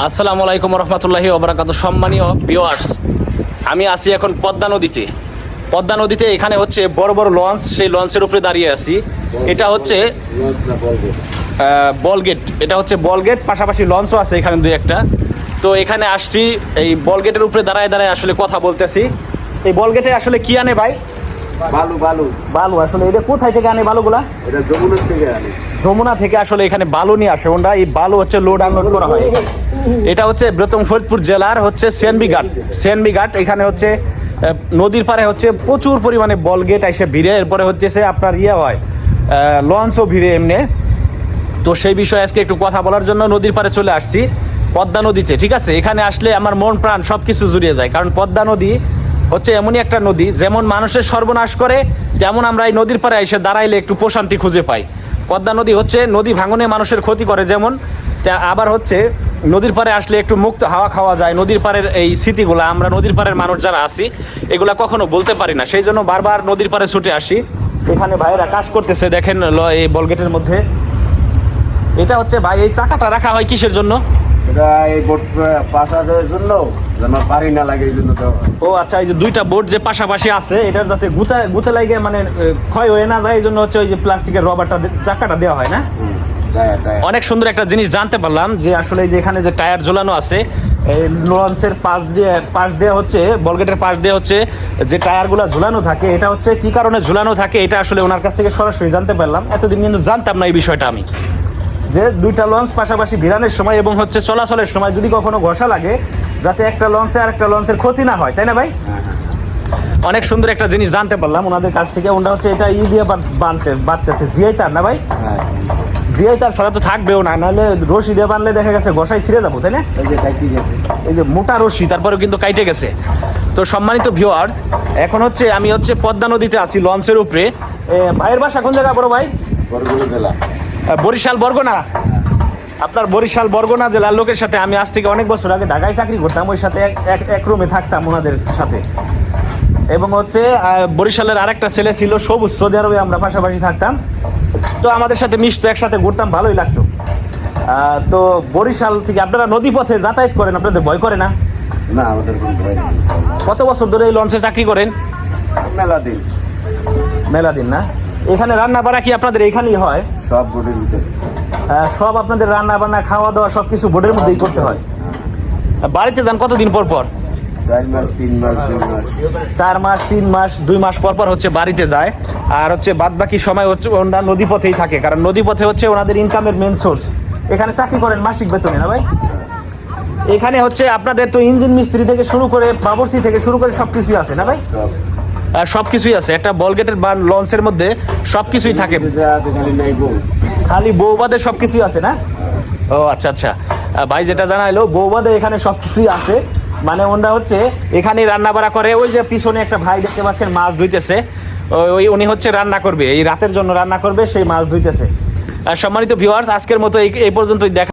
আসসালামু আলাইকুম রহমতুল্লাহি ওবরাকাত সম্মানীয় ভিউয়ার্স আমি আছি এখন পদ্মা নদীতে। পদ্মা নদীতে এখানে হচ্ছে বড় বড় লঞ্চ, সেই লঞ্চের উপরে দাঁড়িয়ে আছি। এটা হচ্ছে বলগেট এটা হচ্ছে বলগেট পাশাপাশি লঞ্চও আছে এখানে দুই একটা। তো এখানে আসছি, এই বলগেটের উপরে দাঁড়ায় দাঁড়ায় আসলে কথা বলতেছি। এই বলগেটে আসলে কি আনে ভাই? বালু বালু। বালু আসলে এটা কোথায় থেকে আনে বালুগুলা? এটা যমুনার থেকে আনি। যমুনা থেকে আসলে এখানে বালু নিয়ে আসে ওটা এই বালু হচ্ছে লোড আনলোড করা হয়। এটা হচ্ছে বৃহত্তম ফরিদপুর জেলার হচ্ছে সেনবি ঘাট। সেনবি ঘাট এখানে হচ্ছে নদীর পারে হচ্ছে প্রচুর পরিমাণে বল গেট এসে ভিড়ে। এরপরে হচ্ছে আপনার ইয়ে হয় লঞ্চও ভিড়ে এমনি। তো সেই বিষয়ে আজকে একটু কথা বলার জন্য নদীর পারে চলে আসছি পদ্মা নদীতে ঠিক আছে? এখানে আসলে আমার মন প্রাণ সব কিছু জুড়িয়ে যায় কারণ পদ্মা নদী হচ্ছে এমনই একটা নদী, যেমন মানুষের সর্বনাশ করে, তেমন আমরা এই নদীর পারে এসে দাঁড়াইলে একটু প্রশান্তি খুঁজে পাই। পদ্মা নদী হচ্ছে নদী ভাঙনে মানুষের ক্ষতি করে যেমন আবার হচ্ছে নদীর পারে আসলে একটু মুক্ত হাওয়া খাওয়া যায়, নদীর পাড়ের এই স্মৃতিগুলা, আমরা নদীর পাড়ের মানুষ যারা আছি, এগুলা কখনো বলতে পারি না। সেই জন্য বারবার নদীর পাড়ে ছুটে আসি। এখানে ভাইয়েরা কাজ করতেছে, দেখেন এই বলগেটের মধ্যে। এটা হচ্ছে ভাই, এই চাকাটা রাখা হয় কিসের জন্য? এটা এই জন্য। যেন পারি না লাগে এই জন্য দেওয়া হয়। ও আচ্ছা এই যে দুইটা বোর্ড যে পাশাপাশি আছে এটার যাতে গুতা গুতে লাগে মানে ক্ষয় হয়ে না যায় এই জন্য হচ্ছে ওই যে প্লাস্টিকের রবারটা চাকাটা দেওয়া হয় না। অনেক সুন্দর একটা জিনিস জানতে পারলাম যে আসলে এই যে এখানে যে টায়ার ঝোলানো আছে এই লঞ্চের পাশ দিয়ে পাশ দিয়ে হচ্ছে বলগেটের পাশ দিয়ে হচ্ছে যে টায়ারগুলো ঝুলানো থাকে এটা হচ্ছে কি কারণে ঝুলানো থাকে এটা আসলে ওনার কাছ থেকে সরাসরি জানতে পারলাম এতদিন কিন্তু জানতাম না এই বিষয়টা আমি যে দুইটা লঞ্চ পাশাপাশি ভিড়ানোর সময় এবং হচ্ছে চলাচলের সময় যদি কখনো ঘষা লাগে যাতে একটা লঞ্চে আর একটা লঞ্চের ক্ষতি না হয় তাই না ভাই? হ্যাঁ, হ্যাঁ। অনেক সুন্দর একটা জিনিস জানতে পারলাম। ওনাদের কাছ থেকে ওনারা হচ্ছে এটা ই দিয়ে বান- বানতে বাঁধতেছে জিআই তার না ভাই? হ্যাঁ, জিআই তার ছাড়া তো থাকবেও না। নাহলে রশি দিয়ে বানলে দেখা গেছে গসাই ছিঁড়ে যাব তাই না? এই যে মোটা রশি তারপরেও কিন্তু কাইটে গেছে। তো সম্মানিত ভিউয়ার্স এখন হচ্ছে আমি হচ্ছে পদ্মা নদীতে আছি লঞ্চের উপরে। ভাইয়ের বাসা কোন জায়গা বড় ভাই? বরগুনা জেলা। বরিশাল বরগনা? আপনার বরিশাল বরগনা জেলার লোকের সাথে আমি আজ থেকে অনেক বছর আগে ঢাকায় চাকরি করতাম ওই সাথে এক- এক রুমে থাকতাম ওনাদের সাথে। এবং হচ্ছে বরিশালের আরেকটা ছেলে ছিল সবুজ সৌদি আরবে আমরা পাশাপাশি থাকতাম। তো আমাদের সাথে মিশতো একসাথে ঘুরতাম ভালোই লাগতো। তো বরিশাল থেকে আপনারা নদী পথে যাতায়াত করেন আপনাদের ভয় করে না? না আমাদের কত বছর ধরে এই লঞ্চে চাকরি করেন? মেলা দিন। মেলা দিন না? এখানে রান্না বাড়া কি আপনাদের এখানেই হয়? সব বোটের ভিতরে। সব আপনাদের রান্না বান্না খাওয়া দাওয়া সব কিছু বোর্ডের মধ্যেই করতে হয়। বাড়িতে যান কতদিন পর পর? চার মাস তিন মাস দুই মাস। চার মাস তিন মাস দুই মাস পর পর হচ্ছে বাড়িতে যায়। আর হচ্ছে বাদ বাকি সময় হচ্ছে ওনারা নদী পথেই থাকে কারণ নদী পথে হচ্ছে ওনাদের ইনকামের মেন সোর্স এখানে চাকরি করেন মাসিক বেতনে না ভাই? এখানে হচ্ছে আপনাদের তো ইঞ্জিন মিস্ত্রি থেকে শুরু করে বাবরসি থেকে শুরু করে সব কিছুই আছে না ভাই? সব কিছুই আছে। একটা বলগেটের বা লঞ্চের মধ্যে সব কিছুই থাকে। খালি বৌবাদে সব কিছুই আছে না? ও আচ্ছা আচ্ছা। ভাই যেটা জানাইলো, বৌবাদে এখানে সব কিছুই আছে। মানে ওনরা হচ্ছে এখানে রান্না বাড়া করে। ওই যে পিছনে একটা ভাই দেখতে পাচ্ছেন, মাছ ধুইতেছে। ওই- উনি হচ্ছে রান্না করবে। এই রাতের জন্য রান্না করবে, সেই মাছ ধুইতেছে। সম্মানিত ভিউয়ার্স আজকের মতো এই পর্যন্তই দেখা